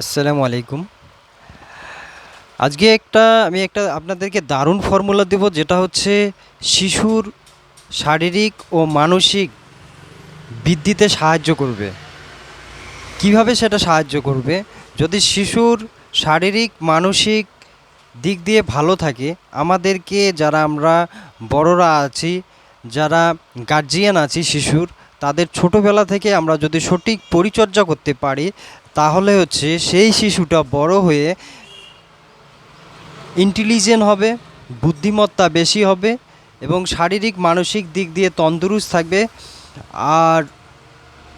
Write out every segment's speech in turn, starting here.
আসসালামু আলাইকুম। আজকে একটা, আমি একটা আপনাদেরকে দারুণ ফর্মুলা দেব, যেটা হচ্ছে শিশুর শারীরিক ও মানসিক বৃদ্ধিতে সাহায্য করবে। কীভাবে সেটা সাহায্য করবে? যদি শিশুর শারীরিক, মানসিক দিক দিয়ে ভালো থাকে, আমাদেরকে যারা আমরা বড়রা আছি, যারা গার্জিয়ান আছি শিশুর, তাদের ছোটোবেলা থেকে আমরা যদি সঠিক পরিচর্যা করতে পারি তাহলে হচ্ছে সেই শিশুটা বড় হয়ে ইন্টেলিজেন্ট হবে, বুদ্ধিমত্তা বেশি হবে এবং শারীরিক, মানসিক দিক দিয়ে তন্দুরুস্ত থাকবে আর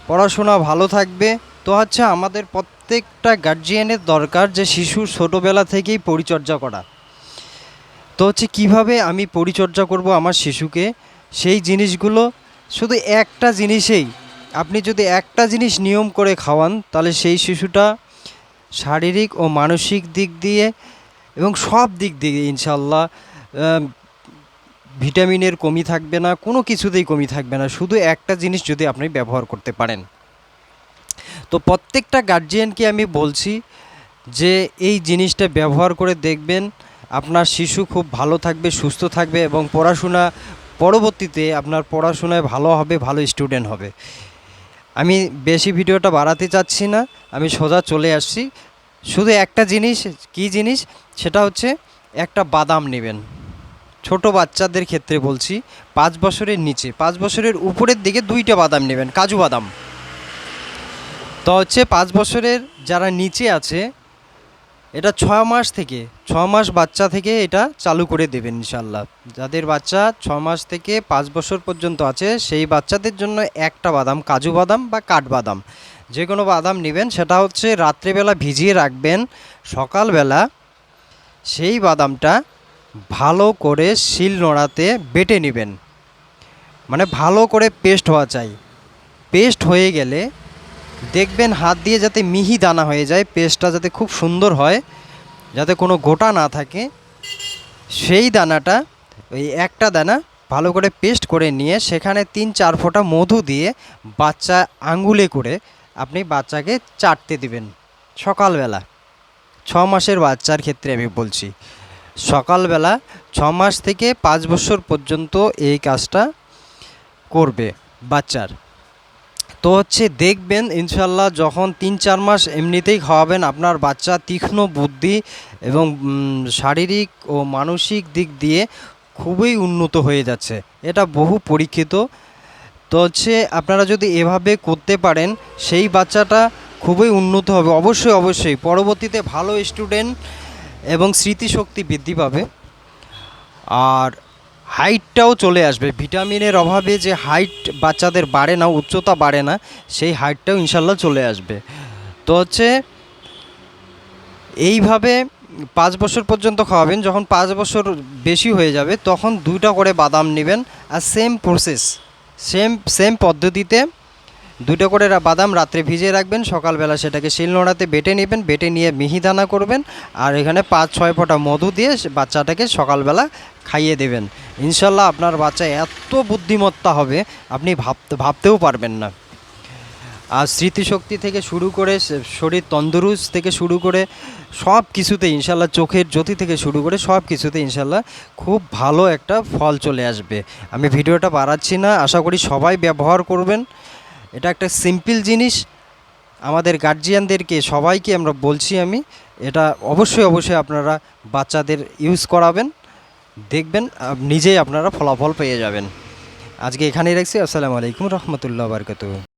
পড়াশোনা ভালো থাকবে। তো হচ্ছে আমাদের প্রত্যেকটা গার্জিয়ানের দরকার যে শিশুর ছোটোবেলা থেকেই পরিচর্যা করা। তো হচ্ছে কীভাবে আমি পরিচর্যা করব আমার শিশুকে? সেই জিনিসগুলো শুধু একটা জিনিসেই আপনি যদি একটা জিনিস নিয়ম করে খাওয়ান, তাহলে সেই শিশুটা শারীরিক ও মানসিক দিক দিয়ে এবং সব দিক দিয়ে ইনশাল্লাহ ভিটামিনের কমি থাকবে না, কোনো কিছুতেই কমি থাকবে না। শুধু একটা জিনিস যদি আপনি ব্যবহার করতে পারেন। তো প্রত্যেকটা গার্জিয়ানকে আমি বলছি যে, এই জিনিসটা ব্যবহার করে দেখবেন, আপনার শিশু খুব ভালো থাকবে, সুস্থ থাকবে এবং পড়াশোনা, পরবর্তীতে আপনার পড়াশোনায় ভালো হবে, ভালো স্টুডেন্ট হবে। আমি বেশি ভিডিওটা বাড়াতে চাচ্ছি না, আমি সোজা চলে আসছি। শুধু একটা জিনিস, কি জিনিস? সেটা হচ্ছে একটা বাদাম নেবেন। ছোট বাচ্চাদের ক্ষেত্রে বলছি, পাঁচ বছরের নিচে, পাঁচ বছরের উপরের দিকে দুইটা বাদাম নেবেন, কাজু বাদাম। তো হচ্ছে পাঁচ বছরের যারা নিচে আছে এটা ছ মাস থেকে ছ মাস বাচ্চা থেকে এটা চালু করে দেবেন ইনশাল্লাহ যাদের বাচ্চা ছ মাস থেকে পাঁচ বছর পর্যন্ত আছে, সেই বাচ্চাদের জন্য একটা বাদাম, কাজু বাদাম বা কাঠবাদাম যে কোনো বাদাম নেবেন, সেটা হচ্ছে রাত্রেবেলা ভিজিয়ে রাখবেন, সকালবেলা সেই বাদামটা ভালো করে শিল নোড়াতে বেটে নেবেন। মানে ভালো করে পেস্ট হওয়া চাই। পেস্ট হয়ে গেলে দেখবেন হাত দিয়ে যাতে মিহি দানা হয়ে যায়, পেস্টটা যাতে খুব সুন্দর হয়, যাতে কোনো গোটা না থাকে, সেই দানাটা, ওই একটা দানা ভালো করে পেস্ট করে নিয়ে সেখানে তিন চার ফোঁটা মধু দিয়ে বাচ্চা আঙ্গুলে করে আপনি বাচ্চাকে চাটতে দিবেন। সকালবেলা, ছ মাসের বাচ্চার ক্ষেত্রে আমি বলছি, সকালবেলা ছ মাস থেকে পাঁচ বছর পর্যন্ত এই কাজটা করবে বাচ্চার। তো হচ্ছে দেখবেন ইনশাল্লাহ যখন তিন চার মাস এমনিতেই খাওয়াবেন, আপনার বাচ্চা তীক্ষ্ণ বুদ্ধি এবং শারীরিক ও মানসিক দিক দিয়ে খুবই উন্নত হয়ে যাচ্ছে। এটা বহু পরীক্ষিত। তো হচ্ছে আপনারা যদি এভাবে করতে পারেন, সেই বাচ্চাটা খুবই উন্নত হবে। অবশ্যই অবশ্যই। পরবর্তীতে ভালো স্টুডেন্ট এবং স্মৃতিশক্তি বৃদ্ধি পাবে। আর হাইটটাও চলে আসবে। ভিটামিনের অভাবে যে হাইট বাচ্চাদের বাড়ে না, উচ্চতা বাড়ে না, সেই হাইটটাও ইনশাল্লাহ চলে আসবে। তো হচ্ছে, এইভাবে পাঁচ বছর পর্যন্ত খাওয়াবেন, যখন পাঁচ বছর বেশি হয়ে যাবে, তখন দুইটা করে বাদাম নেবেন, আর সেম প্রসেস সেম সেম পদ্ধতিতে দুটো করে বাদাম রাত্রে ভিজিয়ে রাখবেন, সকালবেলা সেটাকে শিলনোড়াতে বেটে নেবেন, বেটে নিয়ে মিহিদানা করবেন, আর এখানে পাঁচ ছয় ফোঁটা মধু দিয়ে বাচ্চাটাকে সকালবেলা খাইয়ে দেবেন। ইনশাল্লাহ আপনার বাচ্চা এত বুদ্ধিমত্তা হবে, আপনি ভাবতে, ভাবতেও পারবেন না। আর স্মৃতিশক্তি থেকে শুরু করে শরীর তন্দুরুস্ত থেকে শুরু করে সব কিছুতে ইনশাল্লাহ, চোখের জ্যোতি থেকে শুরু করে সব কিছুতে ইনশাল্লাহ খুব ভালো একটা ফল চলে আসবে। আমি ভিডিওটা বাড়াচ্ছি না, আশা করি সবাই ব্যবহার করবেন। এটা একটা সিম্পল জিনিস। আমাদের গার্জিয়ানদেরকে সবাইকে আমরা বলছি আমি, এটা অবশ্যই অবশ্যই আপনারা বাচ্চাদের ইউজ করাবেন, দেখবেন নিজেই আপনারা ফলাফল পেয়ে যাবেন। আজকে এখানেই রাখছি, আসসালামু আলাইকুম রহমতুল্লাহ বারকাতু